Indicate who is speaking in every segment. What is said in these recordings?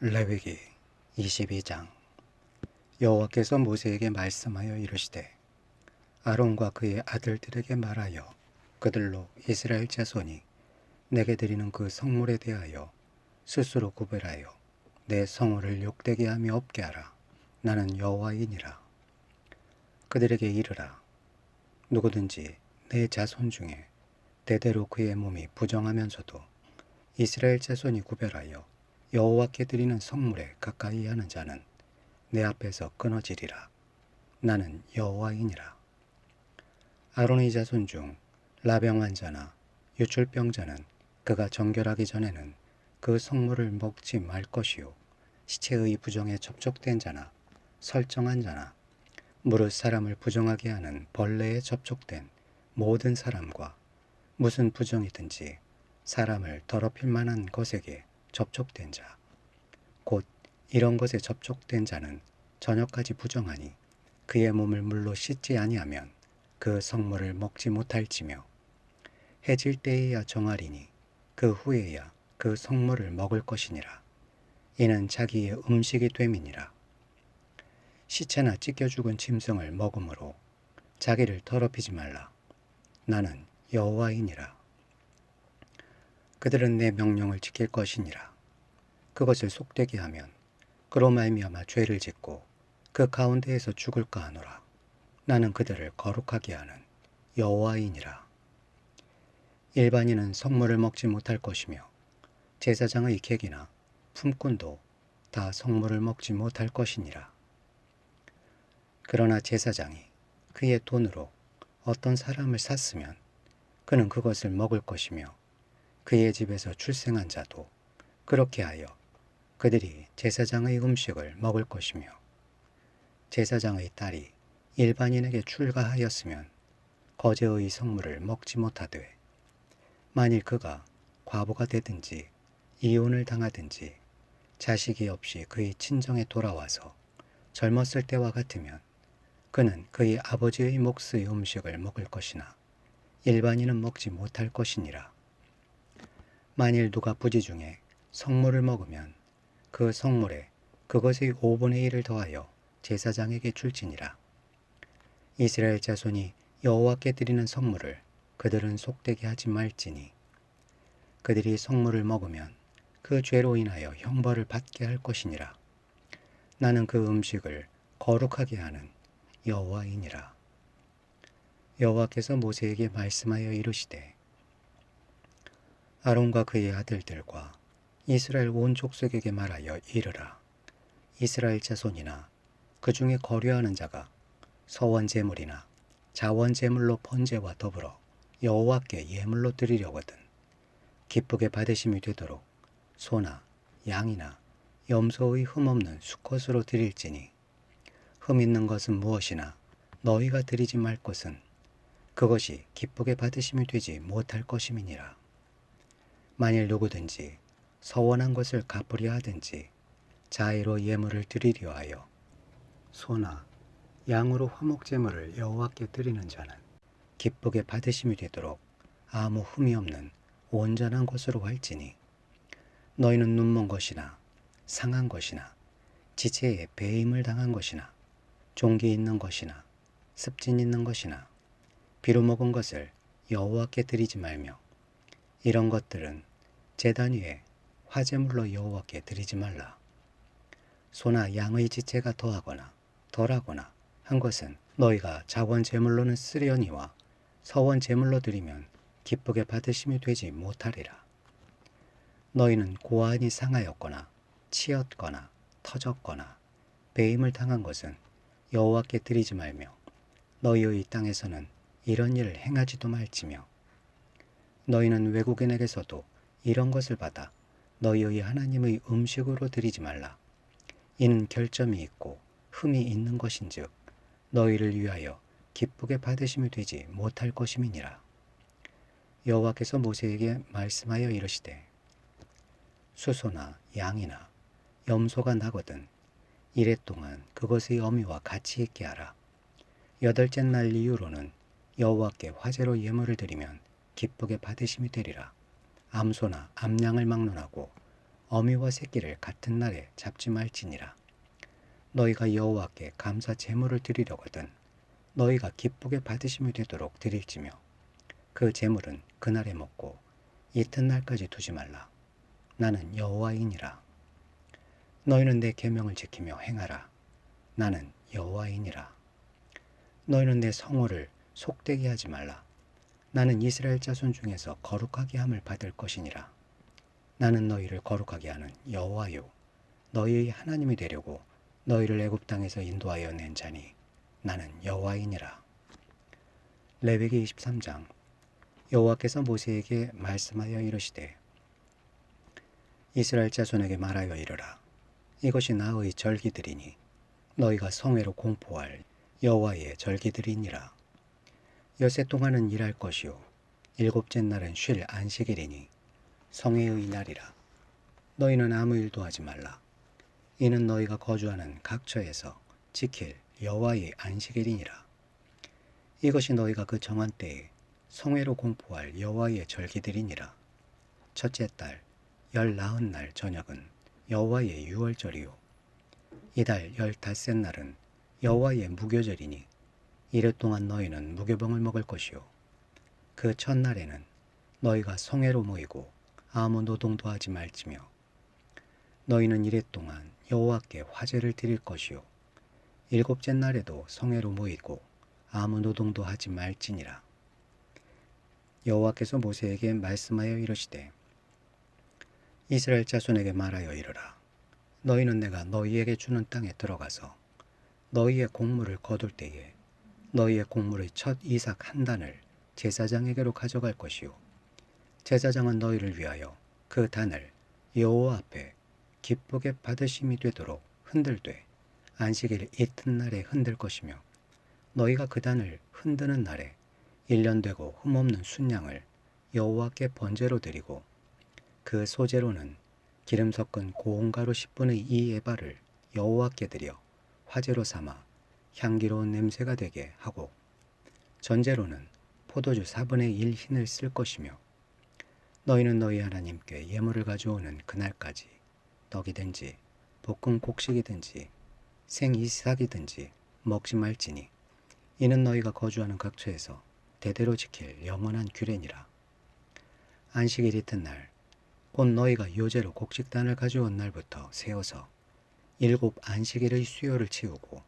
Speaker 1: 레위기 22장. 여호와께서 모세에게 말씀하여 이르시되 아론과 그의 아들들에게 말하여 그들로 이스라엘 자손이 내게 드리는 그 성물에 대하여 스스로 구별하여 내 성호를 욕되게 함이 없게 하라. 나는 여호와이니라. 그들에게 이르라. 누구든지 내 자손 중에 대대로 그의 몸이 부정하면서도 이스라엘 자손이 구별하여 여호와께 드리는 성물에 가까이 하는 자는 내 앞에서 끊어지리라. 나는 여호와이니라. 아론의 자손 중 라병한 자나 유출병자는 그가 정결하기 전에는 그 성물을 먹지 말 것이요 시체의 부정에 접촉된 자나 설정한 자나 무릇 사람을 부정하게 하는 벌레에 접촉된 모든 사람과 무슨 부정이든지 사람을 더럽힐 만한 것에게 접촉된 자, 곧 이런 것에 접촉된 자는 저녁까지 부정하니 그의 몸을 물로 씻지 아니하면 그 성물을 먹지 못할지며 해질 때에야 정하리니 그 후에야 그 성물을 먹을 것이니라. 이는 자기의 음식이 됨이니라. 시체나 찢겨 죽은 짐승을 먹음으로 자기를 더럽히지 말라. 나는 여호와이니라. 그들은 내 명령을 지킬 것이니라. 그것을 속되게 하면 그로 말미암아 죄를 짓고 그 가운데에서 죽을까 하노라. 나는 그들을 거룩하게 하는 여호와이니라. 일반인은 성물을 먹지 못할 것이며 제사장의 객이나 품꾼도 다 성물을 먹지 못할 것이니라. 그러나 제사장이 그의 돈으로 어떤 사람을 샀으면 그는 그것을 먹을 것이며 그의 집에서 출생한 자도 그렇게 하여 그들이 제사장의 음식을 먹을 것이며 제사장의 딸이 일반인에게 출가하였으면 거제의 성물을 먹지 못하되 만일 그가 과부가 되든지 이혼을 당하든지 자식이 없이 그의 친정에 돌아와서 젊었을 때와 같으면 그는 그의 아버지의 몫의 음식을 먹을 것이나 일반인은 먹지 못할 것이니라. 만일 누가 부지 중에 성물을 먹으면 그 성물에 그것의 5분의 1을 더하여 제사장에게 줄지니라. 이스라엘 자손이 여호와께 드리는 성물을 그들은 속되게 하지 말지니 그들이 성물을 먹으면 그 죄로 인하여 형벌을 받게 할 것이니라. 나는 그 음식을 거룩하게 하는 여호와이니라. 여호와께서 모세에게 말씀하여 이르시되 아론과 그의 아들들과 이스라엘 온 족속에게 말하여 이르라. 이스라엘 자손이나 그 중에 거류하는 자가 서원 제물이나 자원 제물로 번제와 더불어 여호와께 예물로 드리려거든 기쁘게 받으심이 되도록 소나 양이나 염소의 흠 없는 수컷으로 드릴지니 흠 있는 것은 무엇이나 너희가 드리지 말 것은 그것이 기쁘게 받으심이 되지 못할 것임이니라. 만일 누구든지 서원한 것을 갚으려 하든지 자의로 예물을 드리려 하여 소나 양으로 화목제물을 여호와께 드리는 자는 기쁘게 받으심이 되도록 아무 흠이 없는 온전한 것으로 할지니 너희는 눈먼 것이나 상한 것이나 지체에 배임을 당한 것이나 종기 있는 것이나 습진 있는 것이나 비로 먹은 것을 여호와께 드리지 말며 이런 것들은 제단 위에 화제물로 여호와께 드리지 말라. 소나 양의 지체가 더하거나 덜하거나 한 것은 너희가 자원 제물로는 쓰려니와 서원 제물로 드리면 기쁘게 받으심이 되지 못하리라. 너희는 고안이 상하였거나 치였거나 터졌거나 배임을 당한 것은 여호와께 드리지 말며 너희의 땅에서는 이런 일을 행하지도 말지며 너희는 외국인에게서도 이런 것을 받아 너희의 하나님의 음식으로 드리지 말라. 이는 결점이 있고 흠이 있는 것인즉 너희를 위하여 기쁘게 받으심이 되지 못할 것임이니라. 여호와께서 모세에게 말씀하여 이르시되 수소나 양이나 염소가 나거든 이래 동안 그것의 어미와 같이 있게 하라. 여덟째 날 이후로는 여호와께 화제로 예물을 드리면 기쁘게 받으심이 되리라. 암소나 암양을 막론하고 어미와 새끼를 같은 날에 잡지 말지니라. 너희가 여호와께 감사 제물을 드리려거든 너희가 기쁘게 받으심이 되도록 드릴지며 그 제물은 그날에 먹고 이튿날까지 두지 말라. 나는 여호와이니라. 너희는 내 계명을 지키며 행하라. 나는 여호와이니라. 너희는 내 성호를 속되게 하지 말라. 나는 이스라엘 자손 중에서 거룩하게 함을 받을 것이니라. 나는 너희를 거룩하게 하는 여호와요. 너희의 하나님이 되려고 너희를 애굽 땅에서 인도하여 낸 자니 나는 여호와이니라. 레위기 23장 여호와께서 모세에게 말씀하여 이르시되 이스라엘 자손에게 말하여 이르라 이것이 나의 절기들이니 너희가 성회로 공포할 여호와의 절기들이니라 여세 동안은 일할 것이요 일곱째 날은 쉴 안식일이니 성회의 날이라. 너희는 아무 일도 하지 말라. 이는 너희가 거주하는 각처에서 지킬 여호와의 안식일이니라. 이것이 너희가 그 정한 때에 성회로 공포할 여호와의 절기들이니라. 첫째 달 열나흔 날 저녁은 여호와의 유월절이요 이달 열닷새 날은 여호와의 무교절이니 이래 동안 너희는 무교병을 먹을 것이요. 그 첫날에는 너희가 성회로 모이고 아무 노동도 하지 말지며 너희는 이래 동안 여호와께 화제를 드릴 것이요. 일곱째 날에도 성회로 모이고 아무 노동도 하지 말지니라. 여호와께서 모세에게 말씀하여 이르시되 이스라엘 자손에게 말하여 이르라. 너희는 내가 너희에게 주는 땅에 들어가서 너희의 곡물을 거둘 때에 너희의 곡물의 첫 이삭 한 단을 제사장에게로 가져갈 것이요. 제사장은 너희를 위하여 그 단을 여호와 앞에 기쁘게 받으심이 되도록 흔들되 안식일 이튿날에 흔들 것이며 너희가 그 단을 흔드는 날에 일년 되고 흠없는 순양을 여호와께 번제로 드리고 그 소재로는 기름 섞은 고운 가루 10분의 2 에바를 여호와께 드려 화제로 삼아 향기로운 냄새가 되게 하고 전제로는 포도주 4분의 1 흰을 쓸 것이며 너희는 너희 하나님께 예물을 가져오는 그날까지 떡이든지 볶은 곡식이든지 생이삭이든지 먹지 말지니 이는 너희가 거주하는 각처에서 대대로 지킬 영원한 규례니라. 안식일 이튿날 곧 너희가 요제로 곡식단을 가져온 날부터 세워서 일곱 안식일의 수요를 채우고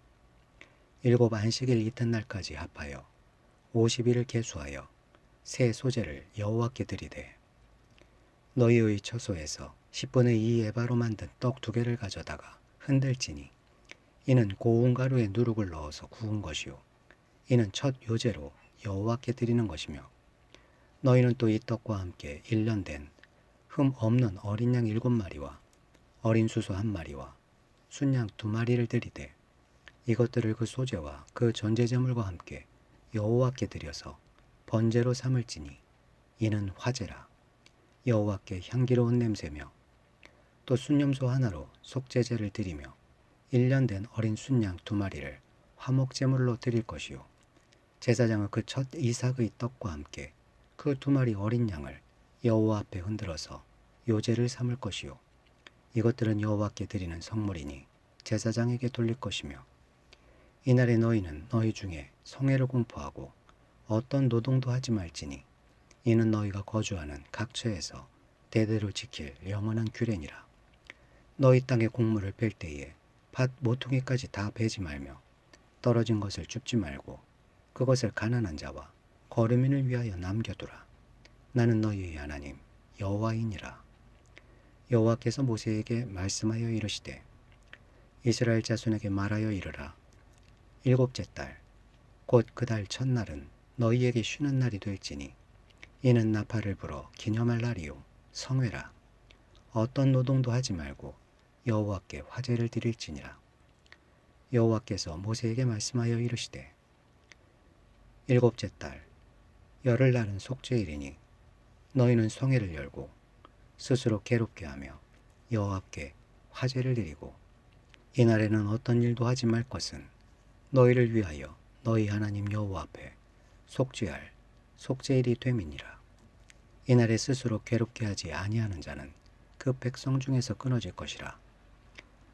Speaker 1: 일곱 안식일 이튿날까지 합하여 50일을 계수하여 새 소재를 여호와께 드리되 너희의 처소에서 10분의 2 에바로 만든 떡 두 개를 가져다가 흔들지니 이는 고운 가루에 누룩을 넣어서 구운 것이요. 이는 첫 요제로 여호와께 드리는 것이며 너희는 또 이 떡과 함께 1년 된 흠 없는 어린 양 일곱 마리와 어린 수소 한 마리와 순양 두 마리를 드리되 이것들을 그 소재와 그 전제제물과 함께 여호와께 드려서 번제로 삼을지니 이는 화제라. 여호와께 향기로운 냄새며 또 순념소 하나로 속제제를 드리며 1년 된 어린 순양 두 마리를 화목제물로 드릴 것이요. 제사장은 그 첫 이삭의 떡과 함께 그 두 마리 어린 양을 여호와 앞에 흔들어서 요제를 삼을 것이요. 이것들은 여호와께 드리는 성물이니 제사장에게 돌릴 것이며 이날에 너희는 너희 중에 성회를 공포하고 어떤 노동도 하지 말지니 이는 너희가 거주하는 각처에서 대대로 지킬 영원한 규례니라 너희 땅의 곡물을 뺄 때에 밭 모퉁이까지 다 베지 말며 떨어진 것을 줍지 말고 그것을 가난한 자와 거르민을 위하여 남겨두라. 나는 너희의 하나님 여호와이니라. 여호와께서 모세에게 말씀하여 이르시되 이스라엘 자손에게 말하여 이르라. 일곱째 달 곧 그 달 첫날은 너희에게 쉬는 날이 될지니 이는 나팔을 불어 기념할 날이요 성회라. 어떤 노동도 하지 말고 여호와께 화제를 드릴지니라. 여호와께서 모세에게 말씀하여 이르시되 일곱째 달 열흘 날은 속죄일이니 너희는 성회를 열고 스스로 괴롭게 하며 여호와께 화제를 드리고 이날에는 어떤 일도 하지 말 것은 너희를 위하여 너희 하나님 여호와 앞에 속죄할 속죄일이 됨이니라. 이날에 스스로 괴롭게 하지 아니하는 자는 그 백성 중에서 끊어질 것이라.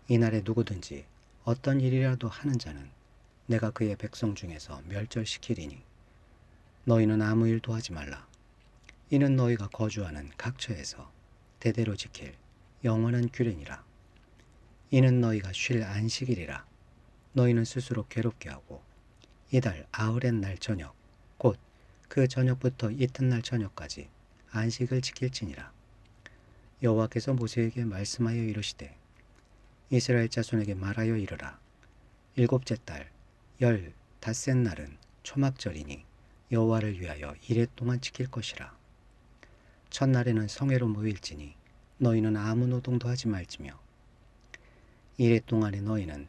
Speaker 1: 이날에 누구든지 어떤 일이라도 하는 자는 내가 그의 백성 중에서 멸절시키리니 너희는 아무 일도 하지 말라. 이는 너희가 거주하는 각처에서 대대로 지킬 영원한 규례니라. 이는 너희가 쉴 안식일이라. 너희는 스스로 괴롭게 하고 이달 아흐렛 날 저녁 곧 그 저녁부터 이튿날 저녁까지 안식을 지킬지니라. 여호와께서 모세에게 말씀하여 이르시되 이스라엘 자손에게 말하여 이르라. 일곱째 달 열 닷새 날은 초막절이니 여호와를 위하여 이래 동안 지킬 것이라. 첫날에는 성회로 모일지니 너희는 아무 노동도 하지 말지며 이래 동안에 너희는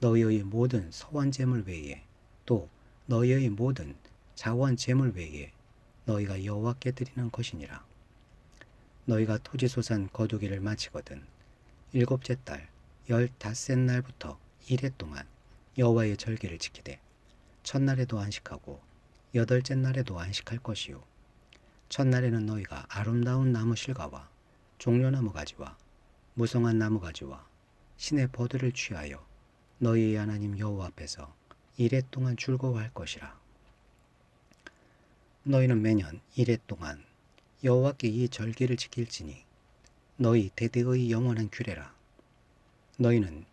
Speaker 1: 너희의 모든 서원 제물 외에 또 너희의 모든 자원 제물 외에 너희가 여호와께 드리는 것이니라. 너희가 토지 소산 거두기를 마치거든 일곱째 달 열닷새 날부터 이래 동안 여호와의 절기를 지키되 첫날에도 안식하고 여덟째 날에도 안식할 것이요. 첫날에는 너희가 아름다운 나무 실과와 종려나무 가지와 무성한 나무 가지와 신의 버들을 취하여 너희의 하나님 여호와 앞에서 이래 동안 즐거워할 것이라. 너희는 매년 이래 동안 여호와께 이 절기를 지킬지니 너희 대대의 영원한 규례라. 너희는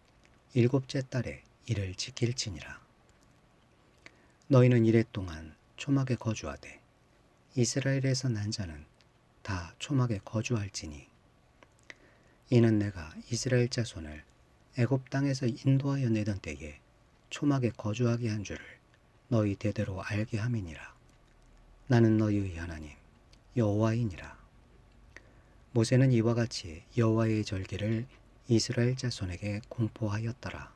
Speaker 1: 일곱째 달에 이를 지킬지니라. 너희는 이래 동안 초막에 거주하되 이스라엘에서 난 자는 다 초막에 거주할지니 이는 내가 이스라엘 자손을 애굽 땅에서 인도하여 내던 때에 초막에 거주하게 한 줄을 너희 대대로 알게 함이니라. 나는 너희의 하나님 여호와이니라. 모세는 이와 같이 여호와의 절기를 이스라엘 자손에게 공포하였더라.